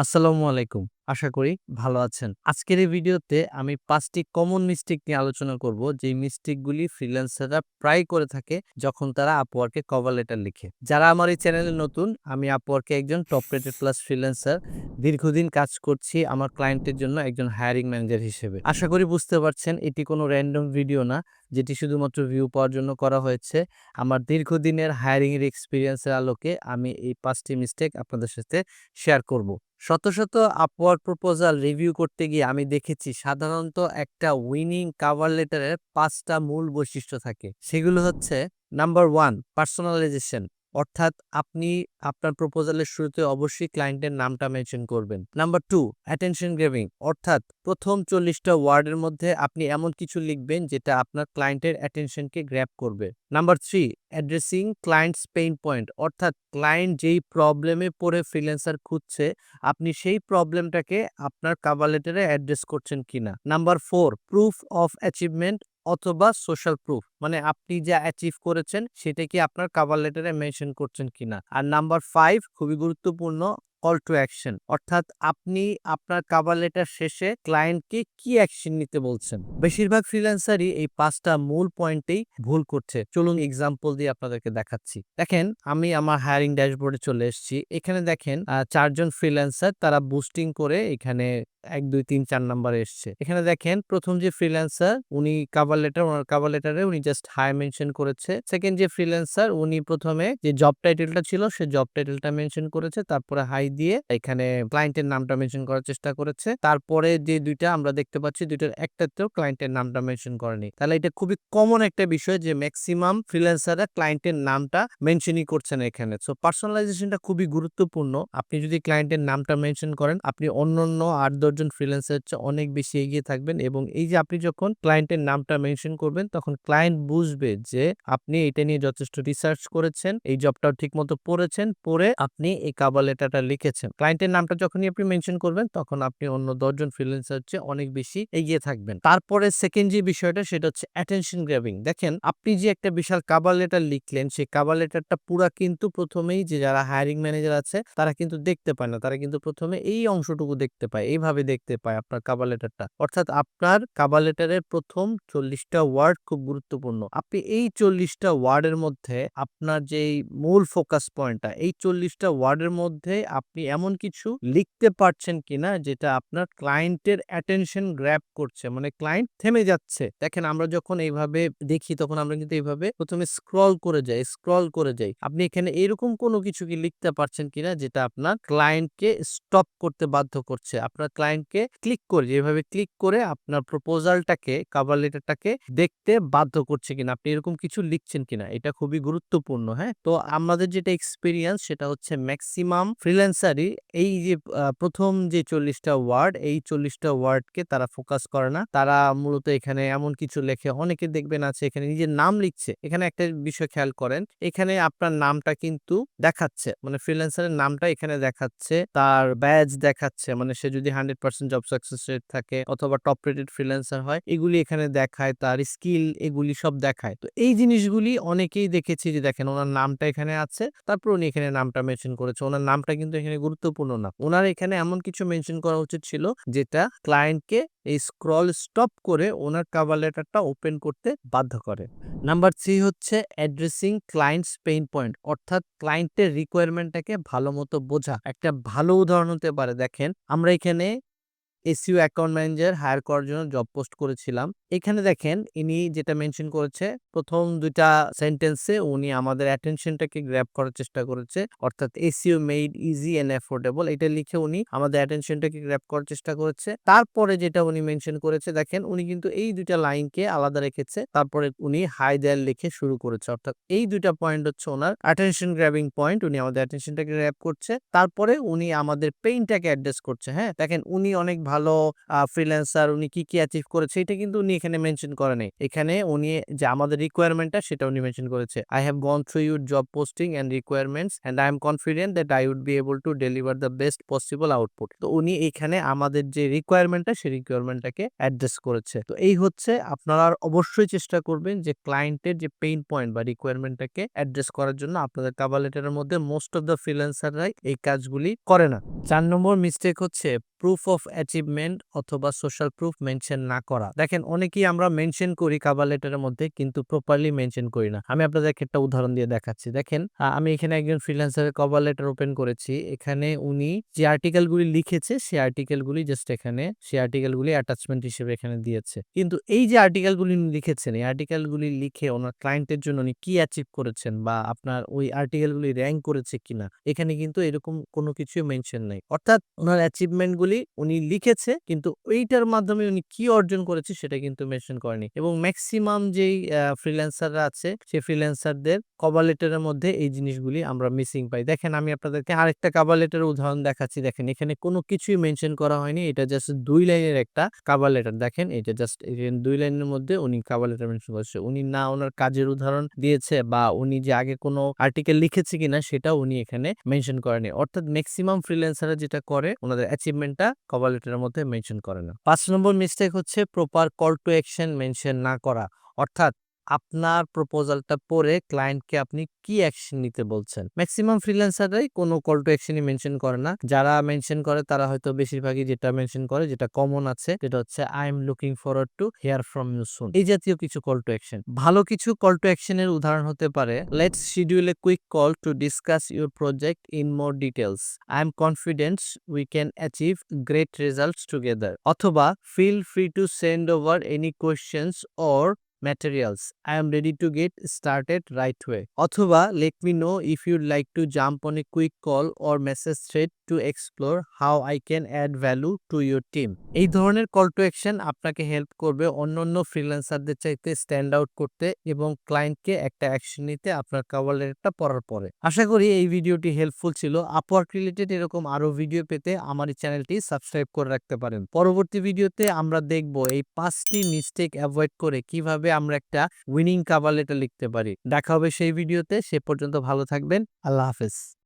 আসসালামু আলাইকুম। আশা করি ভালো আছেন। আজকের এই ভিডিওতে আমি পাঁচটি কমন মিস্টেক নিয়ে আলোচনা করব, যেই মিস্টেকগুলি ফ্রিল্যান্সাররা প্রায় করে থাকে যখন তারা এ কভার লেটার লিখে। যারা আমার এই চ্যানেলে নতুন, আমি এ একজন টপ রেটেড প্লাস ফ্রিল্যান্সার। দীর্ঘদিন কাজ করছি আমার ক্লায়েন্টের জন্য একজন হায়ারিং ম্যানেজার হিসেবে। আশা করি বুঝতে পারছেন এটি কোনো র‍্যান্ডম ভিডিও না, যেটি শুধুমাত্র ভিউ পাওয়ার জন্য করা হয়েছে। আমার দীর্ঘদিনের হায়ারিং এর এক্সপেরিয়েন্সের আলোকে আমি এই পাঁচটি মিস্টেক আপনাদের সাথে শেয়ার করব। শত, শত Upwork প্রপোজাল রিভিউ করতে গিয়ে আমি দেখেছি সাধারণত একটা উইনিং কভার লেটারের পাঁচটা মূল বৈশিষ্ট্য থাকে। সেগুলো হচ্ছে নাম্বার ওয়ান পার্সোনালাইজেশন অর্থাৎ আপনি আপনার প্রপোজালের শুরুতে অবশ্যই ক্লায়েন্টের নামটা মেনশন করবেন। নাম্বার টু অ্যাটেনশন গ্র্যাবিং অর্থাৎ প্রথম চল্লিশটা ওয়ার্ডের মধ্যে আপনি এমন কিছু লিখবেন যেটা আপনার ক্লায়েন্টের অ্যাটেনশনকে গ্র্যাপ করবে। Number three addressing clients pain point অর্থাৎ ক্লায়েন্ট যেই প্রবলেমে পড়ে ফ্রিল্যান্সার খুঁজছে, আপনি সেই প্রবলেমটাকে আপনার কভার লেটারে অ্যাড্রেস করছেন কিনা। Number four proof of achievement অথবা সোশ্যাল প্রুফ মানে আপনি যা অ্যাচিভ করেছেন সেটা কি আপনার কাভার লেটারে মেনশন করছেন কিনা। আর নাম্বার ফাইভ খুবই গুরুত্বপূর্ণ কল টু অ্যাকশন অর্থাৎ আপনি আপনার কাভার লেটার শেষে ক্লায়েন্টকে কি অ্যাকশন নিতে বলছেন। বেশিরভাগ ফ্রিল্যান্সারই এই পাঁচটা মূল পয়েন্টেই ভুল করছে। চলুন এক্সাম্পল দিয়ে আপনাদেরকে দেখাচ্ছি। দেখেন আমি আমার হায়ারিং ড্যাশবোর্ডে চলে এসেছি। এখানে দেখেন চারজন ফ্রিল্যান্সার তারা বুস্টিং করে এখানে ১, ২, ৩, ৪ নাম্বারে এসছে। এখানে দেখেন প্রথম যে ফ্রিল্যান্সার উনি কাভার লেটার ওনার কভার লেটারে উনি জাস্ট হাই মেনশন করেছে। সেকেন্ড যে ফ্রিল্যান্সার উনি প্রথমে যে জব টাইটেলটা ছিল সে জব টাইটেলটা মেনশন করেছে। তারপরে হাই দিয়ে এখানে ক্লায়েন্টের নামটা মেনশন করার চেষ্টা করেছে। তারপরে যে দুইটা আমরা দেখতে পাচ্ছি ২ টার একটাতেও ক্লায়েন্টের নামটা মেনশন করেনি। তাহলে এটা খুবই কমন একটা বিষয় যে মেক্সিমাম ফ্রিল্যান্সাররা ক্লায়েন্টের নামটা মেনশনই করছে না এখানে। সো পার্সোনালাইজেশনটা খুবই গুরুত্বপূর্ণ। আপনি যদি ক্লায়েন্টের নামটা মেনশন করেন, আপনি অন্যান্য ৮-১০ জন ফ্রিল্যান্সারের চেয়ে অনেক বেশি এগিয়ে থাকবেন এবং এই যে আপনি যখন ক্লায়েন্টের নামটা মেনশন করবেন তখন ক্লায়েন্ট বুঝবে যে আপনি এটা নিয়ে যথেষ্ট রিসার্চ করেছেন, এই জবটাও ঠিকমতো পড়েছেন, পড়ে আপনি এই কভার লেটারটা লিখেছেন। ক্লায়েন্টের নামটা যখনই আপনি মেনশন করবেন, তখন আপনি অন্য ১০ জন ফ্রিল্যান্সারের চেয়ে অনেক বেশি এগিয়ে থাকবেন। তারপরে সেকেন্ড যে বিষয়টা, সেটা হচ্ছে অ্যাটেনশন গ্র্যাবিং দেখেন, আপনি যে একটা বিশাল কাবার লেটার লিখলেন, সেই কাবার লেটারটা পুরা কিন্তু প্রথমেই যে যারা হায়ারিং ম্যানেজার আছে, তারা কিন্তু দেখতে পায় না। তারা কিন্তু প্রথমে এই অংশটুকু দেখতে পায়। এইভাবে দেখতে পায় আপনার কাবার লেটারটা। অর্থাৎ আপনার কাবার লেটারের প্রথম চল্লিশটা ওয়ার্ড খুব গুরুত্বপূর্ণ। আপনি এই চল্লিশটা ওয়ার্ডের মধ্যে আপনার যেই মূল ফোকাস পয়েন্টটা এই চল্লিশটা ওয়ার্ডের মধ্যে আপনি এমন কিছু লিখতে পারছেন কিনা যেটা আপনার ক্লায়েন্টের অ্যাটেনশন গ্র্যাব করছে। মানে ক্লায়েন্ট থেমে যাচ্ছে। দেখেন আমরা যখন এইভাবে দেখি তখন আমরা কিন্তু এইভাবে প্রথমে স্ক্রল করে যাই, স্ক্রল করে যাই। আপনি এখানে এরকম কোনো কিছু কি লিখতে পারছেন কিনা যেটা আপনার ক্লায়েন্টকে স্টপ করতে বাধ্য করছে। আপনার ক্লায়েন্টকে ক্লিক করে যেভাবে ক্লিক করে আপনার প্রপোজালটাকে কভার লেটারটাকে দেখতে বাধ্য করছে কিনা। আপনি এরকম কিছু লিখছেন কিনা। এটা খুবই গুরুত্বপূর্ণ, হ্যাঁ? তো আমাদের যেটা এক্সপেরিয়েন্স সেটা হচ্ছে মেক্সিমাম ফ্রিল্যান্সারই এই যে ১ম যে ৪০ টা ওয়ার্ড, এই ৪০ টা ওয়ার্ডকে তারা ফোকাস করে না। তারা মূলত এখানে এমন কিছু লেখে অনেকে দেখবেন আছে এখানে নিজের নাম লিখছে। এখানে একটা বিষয় খেয়াল করেন। এখানে আপনার নামটা কিন্তু দেখাচ্ছে। মানে ফ্রিল্যান্সারের নামটা এখানে দেখাচ্ছে। তার ব্যাজ দেখাচ্ছে। মানে সে যদি 100% জব সাকসেস রেট থাকে অথবা টপ রেটেড ফ্রিল্যান্সার হয়, এগুলি এখানে দেখায়। তার স্কিল এগুলি সব দেখায়। তো এই জিনিসগুলি অনেকেই দেখেছি যে দেখেন, ওনার নামটা এখানে আছে। তারপর উনি এখানে নামটা মেনশন করেছে। ওনার নামটা কিন্তু এখানে গুরুত্বপূর্ণ না। ওনার এখানে এমন কিছু মেনশন করা উচিত ছিল, যেটা ক্লায়েন্টকে এই স্ক্রল স্টপ করে ওনার কাভার লেটারটা ওপেন করতে বাধ্য করে। নাম্বার থ্রি হচ্ছে অ্যাড্রেসিং ক্লায়েন্টস পেইন পয়েন্ট অর্থাৎ ক্লায়েন্টের রিকোয়ারমেন্টটাকে ভালো মতো বোঝা। একটা ভালো উদাহরণ হতে পারে, দেখেন, আমরা এখানে এসইও অ্যাকাউন্ট ম্যানেজার হায়ার করার জন্য জব পোস্ট করেছিলাম। এখানে দেখেন ইনি যেটা মেনশন করেছে ১ম ২ টা সেন্টেন্সে উনি আমাদের অ্যাটেনশনটাকে গ্র্যাব করার চেষ্টা করেছে। অর্থাৎ SEO made easy and affordable এটা লিখে উনি আমাদের অ্যাটেনশনটাকে গ্র্যাব করার চেষ্টা করেছে। তারপরে যেটা উনি মেনশন করেছে দেখেন উনি কিন্তু এই ২ টা লাইনকে আলাদা রেখেছে। তারপরে উনি হাই দেয়ার লিখে শুরু করেছে। অর্থাৎ এই দুইটা পয়েন্ট হচ্ছে ওনার অ্যাটেনশন গ্র্যাবিং পয়েন্ট। উনি আমাদের অ্যাটেনশনটাকে গ্র্যাব করছে। তারপরে উনি আমাদের পেইনটাকে অ্যাড্রেস করছে, হ্যাঁ? দেখেন উনি অনেক ভালো ফ্রিল্যান্সার উনি কি কি অ্যাচিভ করেছে, এটা কিন্তু উনি এখানে মেনশন করে নাই। এখানে উনি যে আমাদের রিকোয়ারমেন্টটা সেটা উনি মেনশন করেছে। I have gone through your job posting and requirements and I am confident that I would be able to deliver the best possible output তো উনি এখানে আমাদের যে রিকোয়ারমেন্টটা সেই রিকোয়ারমেন্টটাকে অ্যাড্রেস করেছে। তো এই হচ্ছে আপনারা অবশ্যই চেষ্টা করবেন যে ক্লায়েন্টের যে পেইন পয়েন্ট বা রিকোয়ারমেন্টটাকে অ্যাড্রেস করার জন্য আপনাদের কাভার লেটারের মধ্যে মোস্ট অফ দ্য ফ্রিল্যান্সাররাই এই কাজগুলি করে না। চার নম্বর মিস্টেক হচ্ছে প্রুফ অফ অ্যাচিভমেন্ট অথবা সোশ্যাল প্রুফ মেনশন না করা। দেখেন, অনেকেই আমরা মেনশন করি কাভার লেটারের মধ্যে, কিন্তু প্রপারলি মেনশন করি না। আমি আপনাদেরকে একটা উদাহরণ দিয়ে দেখাচ্ছি। দেখেন আমি এখানে একজন ফ্রিল্যান্সারের কভার লেটার ওপেন করেছি। এখানে উনি যে আর্টিকেলগুলি লিখেছে সেই আর্টিকেলগুলি জাস্ট এখানে সেই আর্টিকেলগুলি অ্যাটাচমেন্ট হিসেবে এখানে দিয়েছে। কিন্তু এই যে আর্টিকেলগুলি উনি লিখেছেন, এই আর্টিকেলগুলি লিখে ওনার ক্লায়েন্টের জন্য উনি কি অ্যাচিভ করেছেন বা আপনার ওই আর্টিকেলগুলি র্যাঙ্ক করেছে কিনা, এখানে কিন্তু এরকম কোনো কিছুই মেনশন নাই। অর্থাৎ ওনার অ্যাচিভমেন্টগুলি উনি লিখেছে, কিন্তু ওইটার মাধ্যমে উনি কি অর্জন করেছে সেটা কিন্তু মেনশন করেনি। এবং ম্যাক্সিমাম যেই ফ্রিল্যান্সাররা আছে সেই ফ্রিল্যান্সারদের কভার লেটারের মধ্যে এই জিনিসগুলি আমরা মিসিং পাই। দেখেন, আমি আপনাদেরকে আরেকটা কাভার লেটারের উদাহরণ দেখাচ্ছি। দেখেন, এখানে কোনো কিছুই মেনশন করা হয়নি, এটা জাস্ট দুই লাইনের একটা কাভার লেটার দেখেন, এটা জাস্ট দুই লাইনের মধ্যে উনি কাভার লেটার মেনশন করেছে। উনি না ওনার কাজের উদাহরণ দিয়েছে বা উনি যে আগে কোনো আর্টিকেল লিখেছে কিনা সেটা উনি এখানে মেনশন করেনি। অর্থাৎ ম্যাক্সিমাম ফ্রিল্যান্সাররা যেটা করে, ওনাদের অ্যাচিভমেন্টটা কভার লেটারের মধ্যে মেনশন করে না। পাঁচ নম্বর মিস্টেক হচ্ছে proper call to action mention না করা। অর্থাৎ আপনার প্রপোজালটা পড়ে ক্লায়েন্টকে আপনি কি অ্যাকশন নিতে বলছেন? ম্যাক্সিমাম ফ্রিল্যান্সাররাই কোনো কল টু অ্যাকশনই মেনশন করে না। যারা মেনশন করে, তারা হয়তো বেশিরভাগই যেটা মেনশন করে, যেটা কমন আছে যেটা হচ্ছে I am looking forward to hear from you soon এই জাতীয় কিছু কল টু অ্যাকশন ভালো কিছু কল টু অ্যাকশনের উদাহরণ হতে পারে let's schedule a quick call to discuss your project in more details I am confident we can achieve great results together অথবা feel free to send over any questions or materials. I am ready to get started right away. অথবা, let me know if you'd like to jump on a quick call or message thread to explore how I can add value to your team. এই ধরনের call to action আপনাকে help করবে অন্যান্য ফ্রিল্যান্সারদের চাইতে stand out করতে এবং ক্লায়েন্টকে একটা অ্যাকশন নিতে আপনার কাভার লেটারটা পড়ার পরে আশা করি এই ভিডিওটি হেল্পফুল ছিল আপওয়ার্ক রিলেটেড এরকম আরও ভিডিও পেতে আমার এই চ্যানেলটি সাবস্ক্রাইব করে রাখতে পারেন পরবর্তী ভিডিওতে আমরা দেখব এই পাঁচটি মিস্টেক অ্যাভয়েড করে কীভাবে আমরা একটা উইনিং কাভার লেটার লিখতে পারি। দেখা হবে সেই ভিডিওতে সে পর্যন্ত ভালো থাকবেন। আল্লাহ হাফেজ।